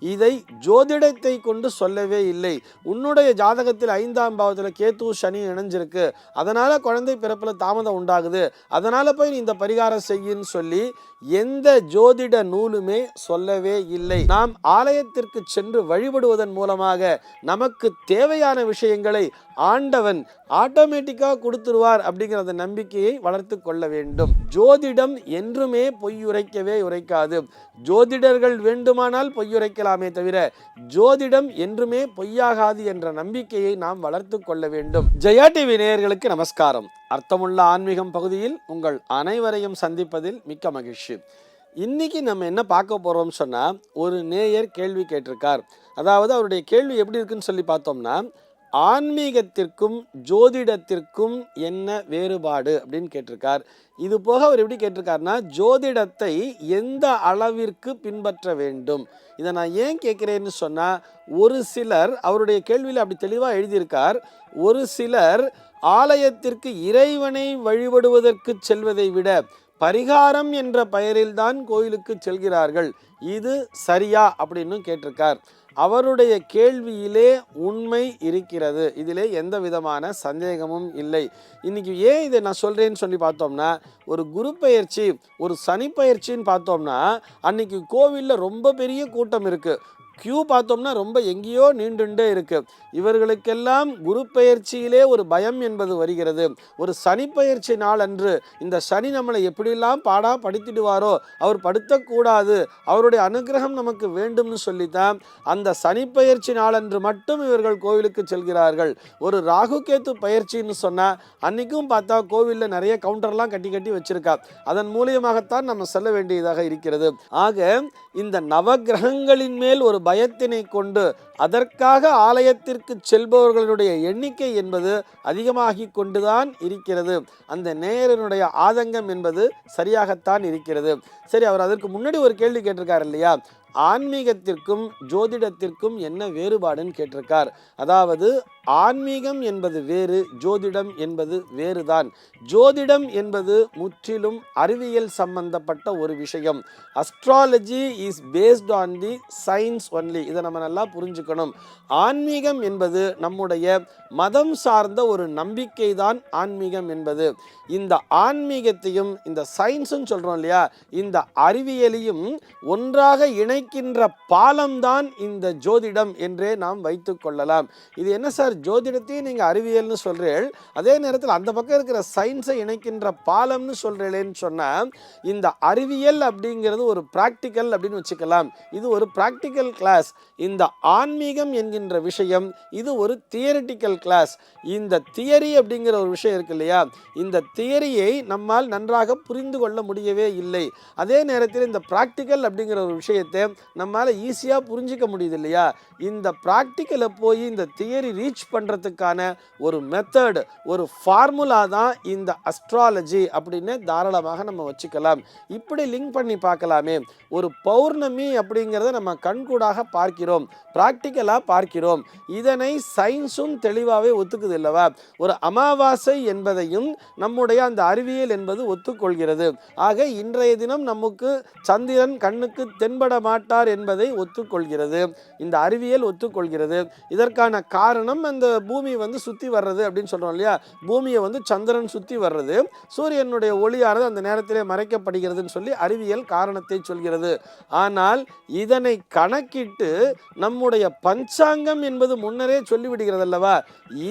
இதை ஜோதிடத்தை கொண்டு சொல்லவே இல்லை. உன்னுடைய ஜாதகத்தில் ஐந்தாம் பாவத்தில் கேத்து சனி இணைஞ்சிருக்கு. அதனால் குழந்தை பிறப்பில் தாமதம் உண்டாகுது. அதனால் போய் நீ இந்த பரிகாரம் செய்யின்னு சொல்லி எந்த ஜோதிட நூலுமே சொல்லவே இல்லை. நாம் ஆலயத்திற்கு சென்று வழிபடுவதன் மூலமாக நமக்கு தேவையான விஷயங்களை ஆண்டவன் ஆட்டோமேட்டிக்காக கொடுத்துருவார் அப்படிங்கிற அந்த நம்பிக்கையை வளர்த்து கொள்ள வேண்டும். ஜோதிடம் என்றுமே பொய்யுரைக்கவே உரைக்காது. ஜோதிடர்கள் வேண்டுமானால் பொய்யுரைக்கலாம் தவிர ஜோதிடம் என்றுமே பொய்யாகாது என்ற நம்பிக்கையை நாம் வளர்த்து கொள்ள வேண்டும். ஜெயா டிவி நேயர்களுக்கு நமஸ்காரம். அர்த்தமுள்ள ஆன்மீகம் பகுதியில் உங்கள் அனைவரையும் சந்திப்பதில் மிக்க மகிழ்ச்சி. இன்னைக்கு நம்ம என்ன பார்க்க போறோம்னு சொன்னா ஒரு நேயர் கேள்வி கேட்டிருக்கார். அதாவது அவருடைய கேள்வி எப்படி இருக்குன்னு சொல்லி பார்த்தோம்னா ஆன்மீகத்திற்கும் ஜோதிடத்திற்கும் என்ன வேறுபாடு அப்படின்னு கேட்டிருக்கார். இது போக அவர் எப்படி கேட்டிருக்காருன்னா ஜோதிடத்தை எந்த அளவிற்கு பின்பற்ற வேண்டும்? இதை நான் ஏன் கேட்குறேன்னு சொன்னால் ஒரு சிலர் அவருடைய கேள்வியில் அப்படி தெளிவாக எழுதியிருக்கார் ஒரு சிலர் ஆலயத்திற்கு இறைவனை வழிபடுவதற்கு செல்வதை விட பரிகாரம் என்ற பெயரில்தான் கோயிலுக்கு செல்கிறார்கள். இது சரியா? அப்படின்னு கேட்டிருக்கார். அவருடைய கேள்வியிலே உண்மை இருக்கிறது. இதிலே எந்த விதமான சந்தேகமும் இல்லை. இன்னைக்கு ஏன் இதை நான் சொல்கிறேன்னு சொல்லி பார்த்தோம்னா ஒரு குரு பயிற்சி ஒரு சனி பயிற்சின்னு பார்த்தோம்னா அன்னைக்கு கோவிலில் ரொம்ப பெரிய கூட்டம் இருக்குது கியூ பார்த்தோம்னா ரொம்ப எங்கேயோ நீண்டுண்டே இருக்குது இவர்களுக்கெல்லாம் குரு பெயர்ச்சியிலே ஒரு பயம் என்பது வருகிறது. ஒரு சனி பயிற்சி நாள் அன்று இந்த சனி நம்மளை எப்படிலாம் பாடா படுத்திடுவாரோ அவர் படுத்தக்கூடாது. அவருடைய அனுகிரகம் நமக்கு வேண்டும்னு சொல்லித்தான் அந்த சனி பயிற்சி நாளன்று மட்டும் இவர்கள் கோவிலுக்கு செல்கிறார்கள். ஒரு ராகு கேத்து பயிற்சின்னு சொன்னால் அன்னைக்கும் பார்த்தா கோவிலில் நிறைய கவுண்டர்லாம் கட்டி கட்டி வச்சிருக்கா. அதன் மூலியமாகத்தான் நம்ம செல்ல வேண்டியதாக இருக்கிறது. ஆக இந்த நவகிரகங்களின் மேல் ஒரு பயத்தினை கொண்டு அதற்காக ஆலயத்திற்கு செல்பவர்களுடைய எண்ணிக்கை என்பது அதிகமாகி கொண்டுதான் இருக்கிறது. அந்த நேயரனுடைய ஆதங்கம் என்பது சரியாகத்தான் இருக்கிறது. சரி அவர் அதற்கு முன்னாடி ஒரு கேள்வி கேட்டிருக்கார் இல்லையா? ஆன்மீகத்திற்கும் ஜோதிடத்திற்கும் என்ன வேறுபாடுன்னு கேட்டிருக்கார். அதாவது ஆன்மீகம் என்பது வேறு ஜோதிடம் என்பது வேறுதான். ஜோதிடம் என்பது முற்றிலும் அறிவியல் சம்பந்தப்பட்ட ஒரு விஷயம். Astrology is based on the science only இதை நம்ம நல்லா புரிஞ்சுக்கணும். ஆன்மீகம் என்பது நம்முடைய மதம் சார்ந்த ஒரு நம்பிக்கை தான் ஆன்மீகம் என்பது. இந்த ஆன்மீகத்தையும் இந்த சயின்ஸுன்னு சொல்கிறோம் இல்லையா? இந்த அறிவியலையும் ஒன்றாக இணைக்கின்ற பாலம்தான் இந்த ஜோதிடம் என்றே நாம் வைத்து கொள்ளலாம். இது என்ன சார்? ஜோதிடத்தையும் நீங்கள் அறிவியல்னு சொல்கிறீர்கள் அதே நேரத்தில் அந்த பக்கம் இருக்கிற சயின்ஸை இணைக்கின்ற பாலம்னு சொல்கிறீங்களேன்னு சொன்னால் இந்த அறிவியல் அப்படிங்கிறது ஒரு ப்ராக்டிக்கல் அப்படின்னு வச்சுக்கலாம். இது ஒரு ப்ராக்டிக்கல் கிளாஸ் இந்த ஆன்மீகம் என்கின்ற விஷயம் இது ஒரு தியரிட்டிக்கல் கிளாஸ் இந்த தியரி அப்படிங்கிற ஒரு விஷயம் இருக்கு இல்லையா? இந்த தியரியை நம்மால் நன்றாக புரிந்து கொள்ள முடியவே இல்லை. அதே நேரத்தில் இந்த ப்ராக்டிக்கல் அப்படிங்கிற ஒரு விஷயத்தை நம்மளால் ஈஸியாக புரிஞ்சிக்க முடியுது இல்லையா இந்த ப்ராக்டிக்கலை போய் இந்த தியரி ரீச் பண்ணுறதுக்கான ஒரு மெத்தட் ஒரு ஃபார்முலா தான் இந்த அஸ்ட்ராலஜி அப்படின்னு தாராளமாக நம்ம வச்சுக்கலாம். இப்படி லிங்க் பண்ணி பார்க்கலாமே. ஒரு பௌர்ணமி அப்படிங்கிறத நம்ம கண்கூடாக பார்க்கிறோம். ப்ராக்டிக்கலாக பார்க்கிறோம். இதனை சயின்ஸும் தெளிவாகவே ஒத்துக்குது இல்லவா? ஒரு அமாவாசை என்பதையும் நம்முடைய அந்த அறிவியல் என்பது ஒத்துக்கொள்கிறது. ஆக இன்றைய தினம் நமக்கு சந்திரன் கண்ணுக்கு தென்பட மாட்டார் என்பதை ஒத்துக்கொள்கிறது. இந்த அறிவியல் ஒத்துக்கொள்கிறது. இதற்கான காரணம் அந்த பூமி வந்து சுற்றி வர்றது அப்படின்னு சொல்கிறோம் இல்லையா? பூமியை வந்து சந்திரன் சுற்றி வர்றது. சூரியனுடைய ஒளியானது அந்த நேரத்திலே மறைக்கப்படுகிறதுன்னு சொல்லி அறிவியல் காரணத்தை சொல்கிறது. ஆனால் இதனை கணக்கிட்டு நம்முடைய பஞ்சாங்கம் என்பது முன்னரே சொல்லிவிடுகிறது அல்லவா?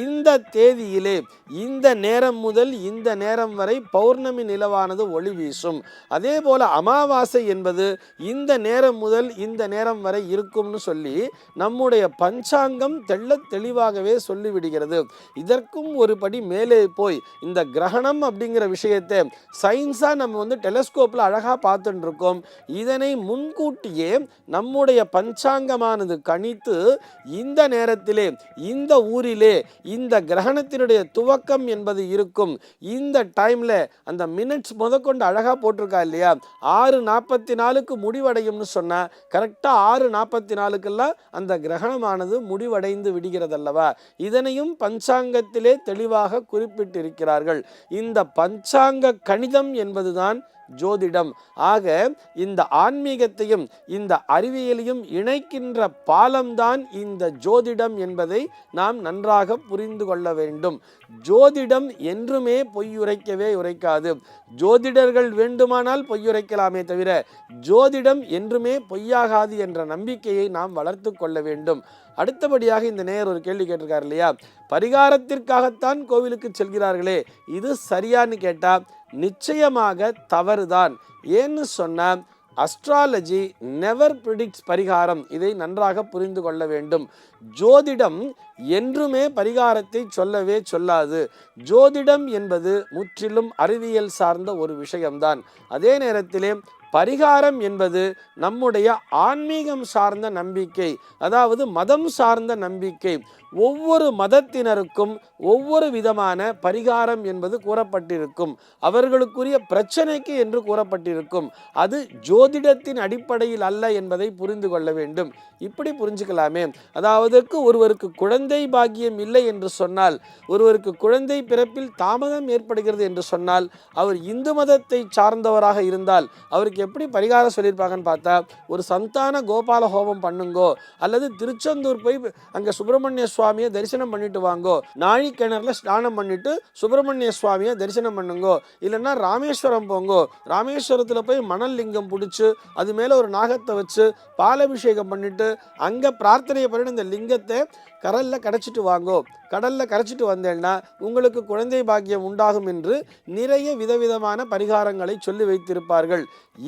இந்த தேதியிலே இந்த நேரம் முதல் இந்த நேரம் வரை பௌர்ணமி நிலவானது ஒளி வீசும். அதே போல அமாவாசை என்பது இந்த நேரம் முதல் இந்த நேரம் வரை இருக்கும்னு சொல்லி நம்முடைய பஞ்சாங்கம் தெள்ள தெளிவாகவே சொல்லிவிடுகிறது. இதற்கும் ஒரு படி மேலே போய் இந்த கிரகணம் அப்படிங்கிற விஷயத்தை சயின்ஸாக நம்ம வந்து டெலஸ்கோப்பில் அழகாக பார்த்துட்டு இருக்கோம் இதனை முன்கூட்டியே நம்முடைய பஞ்சாங்கமானது கணித்து இந்த நேரத்திலே இந்த ஊரிலே இந்த கிரகணத்தினுடைய துவக்கம் என்பது இருக்கும். இந்த டைமில் அந்த மினிட்ஸ் முதற்கொண்டு அழகாக போட்டிருக்கா இல்லையா? ஆறு நாற்பத்தி நாலுக்கு முடிவடையும்னு சொன்னால் கரெக்டாக ஆறு நாற்பத்தி நாலுக்கெல்லாம் அந்த கிரகணமானது முடிவடைந்து விடுகிறதல்லவா? இதனையும் பஞ்சாங்கத்திலே தெளிவாக குறிப்பிட்டிருக்கிறார்கள். இந்த பஞ்சாங்க கணிதம் என்பதுதான் ஜோதிடம். ஆக இந்த ஆன்மீகத்தையும் இந்த அறிவியலையும் இணைக்கின்ற பாலம்தான் இந்த ஜோதிடம் என்பதை நாம் நன்றாக புரிந்து கொள்ள வேண்டும். ஜோதிடம் என்றுமே பொய்யுரைக்கவே உரைக்காது. ஜோதிடர்கள் வேண்டுமானால் பொய்யுரைக்கலாமே தவிர ஜோதிடம் என்றுமே பொய்யாகாது என்ற நம்பிக்கையை நாம் வளர்த்து கொள்ள வேண்டும். அடுத்தபடியாக இந்த நேயர் ஒரு கேள்வி கேட்டிருக்கார் இல்லையா? பரிகாரத்திற்காகத்தான் கோவிலுக்கு செல்கிறார்களே இது சரியான்னு கேட்டால் நிச்சயமாக தவறுதான். ஏன்னு சொன்னால் அஸ்ட்ராலஜி நெவர் ப்ரிடிக்ட்ஸ் பரிகாரம். இதை நன்றாக புரிந்து கொள்ள வேண்டும். ஜோதிடம் என்றுமே பரிகாரத்தை சொல்லவே சொல்லாது. ஜோதிடம் என்பது முற்றிலும் அறிவியல் சார்ந்த ஒரு விஷயம்தான். அதே நேரத்திலே பரிகாரம் என்பது நம்முடைய ஆன்மீகம் சார்ந்த நம்பிக்கை அதாவது மதம் சார்ந்த நம்பிக்கை. ஒவ்வொரு மதத்தினருக்கும் ஒவ்வொரு விதமான பரிகாரம் என்பது கூறப்பட்டிருக்கும். அவர்களுக்குரிய பிரச்சனைக்கு என்று கூறப்பட்டிருக்கும். அது ஜோதிடத்தின் அடிப்படையில் அல்ல என்பதை புரிந்து கொள்ள வேண்டும். இப்படி புரிஞ்சுக்கலாமே. அதாவதுக்கு ஒருவருக்கு குழந்தை பாக்கியம் இல்லை என்று சொன்னால் ஒருவருக்கு குழந்தை பிறப்பில் தாமதம் ஏற்படுகிறது என்று சொன்னால் அவர் இந்து மதத்தை சார்ந்தவராக இருந்தால் அவருக்கு எப்படி பரிகாரம் சொல்லியிருப்பாங்கன்னு பார்த்தா ஒரு சந்தான கோபால ஹோமம் பண்ணுங்கோ அல்லது திருச்செந்தூர் போய் அங்கே சுப்பிரமணிய சுவாமியை தரிசனம் பண்ணிட்டு வாங்கோ. நாழி கிணறுல ஸ்நானம் பண்ணிட்டு சுப்பிரமணிய சுவாமியை தரிசனம் பண்ணுங்கோ. இல்லைன்னா ராமேஸ்வரம் போங்கோ. ராமேஸ்வரத்தில் போய் மணல் லிங்கம் பிடிச்சி அது மேலே ஒரு நாகத்தை வச்சு பாலபிஷேகம் பண்ணிட்டு அங்கே பிரார்த்தனை பண்ணிட்டு இந்த லிங்கத்தை கடலில் கரைச்சிட்டு வாங்கோ. கடலில் கரைச்சிட்டு வந்தேன்னா உங்களுக்கு குழந்தை பாக்கியம் உண்டாகும் என்று நிறைய விதவிதமான பரிகாரங்களை சொல்லி வைத்திருப்பார்கள்.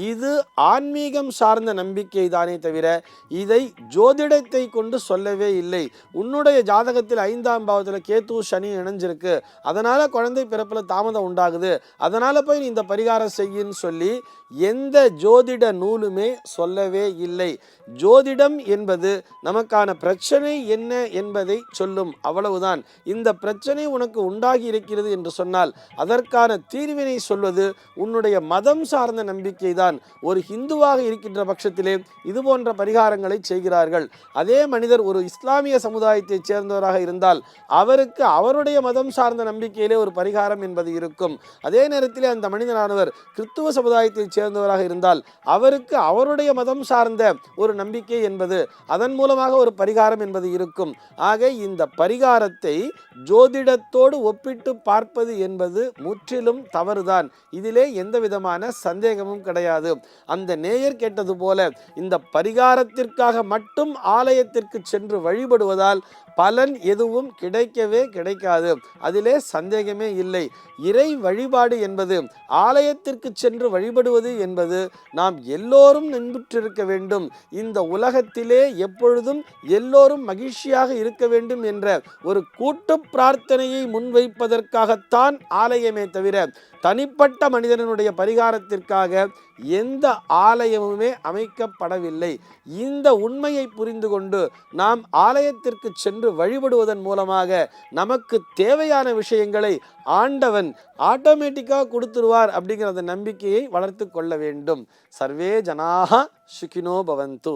இது ஆன்மீகம் சார்ந்த நம்பிக்கை தானே தவிர இதை ஜோதிடத்தை கொண்டு சொல்லவே இல்லை. உன்னுடைய ஜாதகத்தில் ஐந்தாம் பாவத்தில் கேத்து சனி இணைஞ்சிருக்கு. அதனால் குழந்தை பிறப்பில் தாமதம் உண்டாகுது. அதனால் போய் நீ இந்த பரிகாரம் செய்யின்னு சொல்லி எந்த ஜோதிட நூலுமே சொல்லவே இல்லை. ஜோதிடம் என்பது நமக்கான பிரச்சனை என்ன என்பதை சொல்லும் அவ்வளவுதான். இந்த பிரச்சனை உனக்கு உண்டாகி இருக்கிறது என்று சொன்னால் அதற்கான தீர்வினை சொல்வது உன்னுடைய மதம் சார்ந்த நம்பிக்கை தான் ஒரு ஹிந்துவாக இருக்கின்ற பட்சத்திலே இது போன்ற பரிகாரங்களை செய்கிறார்கள். அதே மனிதர் ஒரு இஸ்லாமிய சமுதாயத்தைச் சேர்ந்தவராக இருந்தால் அவருக்கு அவருடைய மதம் சார்ந்த நம்பிக்கையிலே ஒரு பரிகாரம் என்பது இருக்கும். அதே நேரத்திலே அந்த மனிதனானவர் கிறித்துவ சமுதாயத்தைச் சேர்ந்தவராக இருந்தால் அவருக்கு அவருடைய மதம் சார்ந்த ஒரு நம்பிக்கை என்பது அதன் மூலமாக ஒரு பரிகாரம் என்பது இருக்கும். ஆக இந்த பரிகாரத்தை ஜோதிடத்தோடு ஒப்பிட்டு பார்ப்பது என்பது முற்றிலும் தவறுதான். இதிலே எந்த விதமான சந்தேகமும் கிடையாது. கிடையாது. அந்த நேயர் கேட்டது போல இந்த பரிகாரத்திற்காக மட்டும் ஆலயத்திற்கு சென்று வழிபடுவதால் பலன் எதுவும் கிடைக்கவே கிடைக்காது. அதிலே சந்தேகமே இல்லை. இறை வழிபாடு என்பது ஆலயத்திற்கு சென்று வழிபடுவது என்பது நாம் எல்லோரும் நின்றுற்றிருக்க வேண்டும். இந்த உலகத்திலே எப்பொழுதும் எல்லோரும் மகிழ்ச்சியாக இருக்க வேண்டும் என்ற ஒரு கூட்டு பிரார்த்தனையை முன்வைப்பதற்காகத்தான் ஆலயமே தவிர தனிப்பட்ட மனிதனுடைய பரிகாரத்திற்காக எந்த ஆலயமுமே அமைக்கப்படவில்லை. இந்த உண்மையை புரிந்து கொண்டு நாம் ஆலயத்திற்கு சென்று வழிபடுவதன் மூலமாக நமக்கு தேவையான விஷயங்களை ஆண்டவன் ஆட்டோமேட்டிக்காக கொடுத்துருவார் அப்படிங்கிற அந்த நம்பிக்கையை வளர்த்து கொள்ள வேண்டும். சர்வே ஜனாக சுகினோ பவந்து.